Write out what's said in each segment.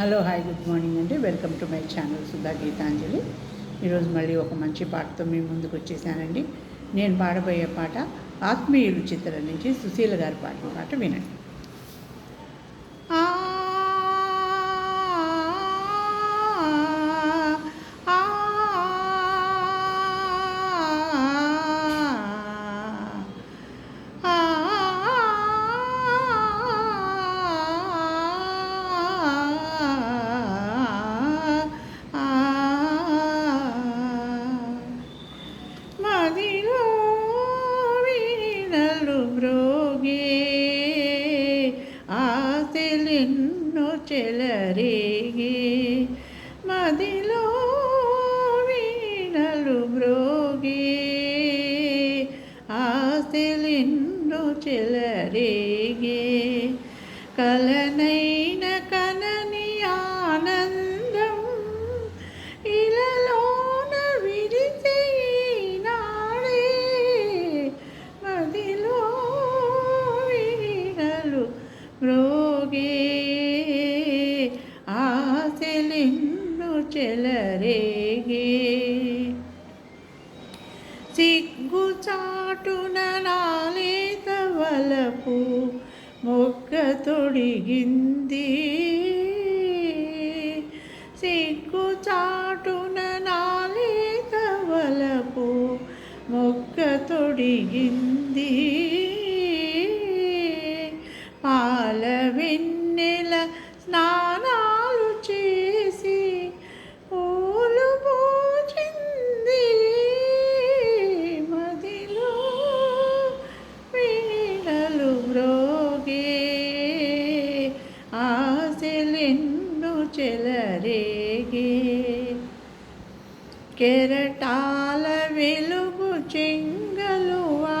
Hello hi good morning అండి. Welcome to my channel Sudha Geetanjali. ఈరోజు మళ్ళీ ఒక మంచి పాటతో మీ ముందుకు వచ్చేసానండి. నేను పాడబోయే పాట ఆత్మీయులు చిత్రం నుంచి సుశీల గారి పాడిన పాట వినండి. చెలరేగే మదిలో వీణలు బ్రోగి ఆస్తిలిండు చెలరేగి కలనైన కనని ఆనందం ఇలలోన విరిసే నాడే మదిలో వీణలు బ్రోగే చెలరేగే సిగ్గు చాటున నాలేత వలపు మొక్క తొడిగింది. సిగ్గు చాటున నాలేత వలపు మొక్క తొడిగింది. చెలరేగే. కెరటాల వెలుగు చెంగలువా.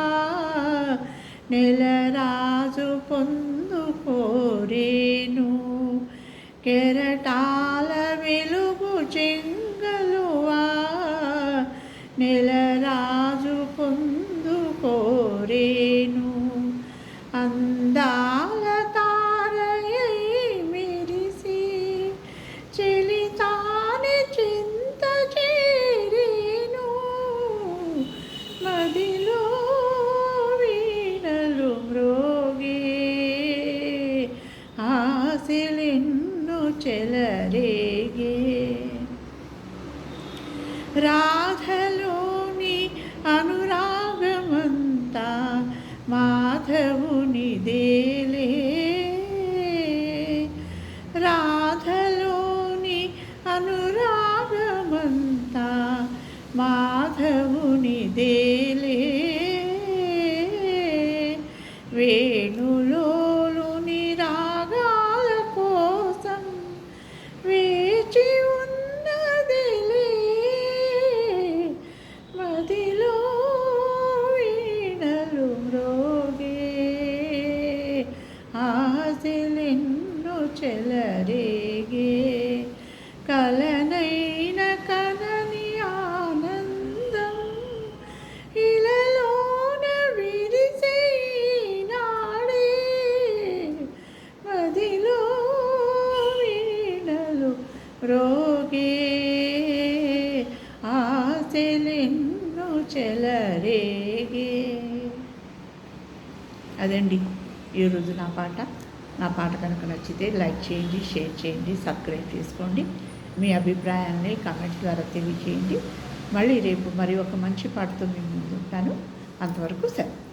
నెలరాజు పొందు కోరేను. కెరటాల వెలుగు చెంగలువా. నెలరాజు పొందు కోరేను. అందా మదిలో వీణలు మ్రోగే. ఆశలెన్ను చెలరేగే. రాధలోని అనురాగమంతా మాధవుని రాధలోని అనురాగమంతా మాధవుని వేణులోలు నిరాగాల కోసం వేచి ఉన్నదిలే మదిలో వీణలు మ్రోగే. ఆశలెన్ను చెలరేగే. చెలరేగే అదండి ఈరోజు నా పాట. నా పాట కనుక నచ్చితే లైక్ చేయండి షేర్ చేయండి సబ్స్క్రైబ్ చేసుకోండి. మీ అభిప్రాయాన్ని కామెంట్ ద్వారా తెలియజేయండి. మళ్ళీ రేపు మరి ఒక మంచి పాటతో మీ ముందు ఉంటాను అంతవరకు సెలవు.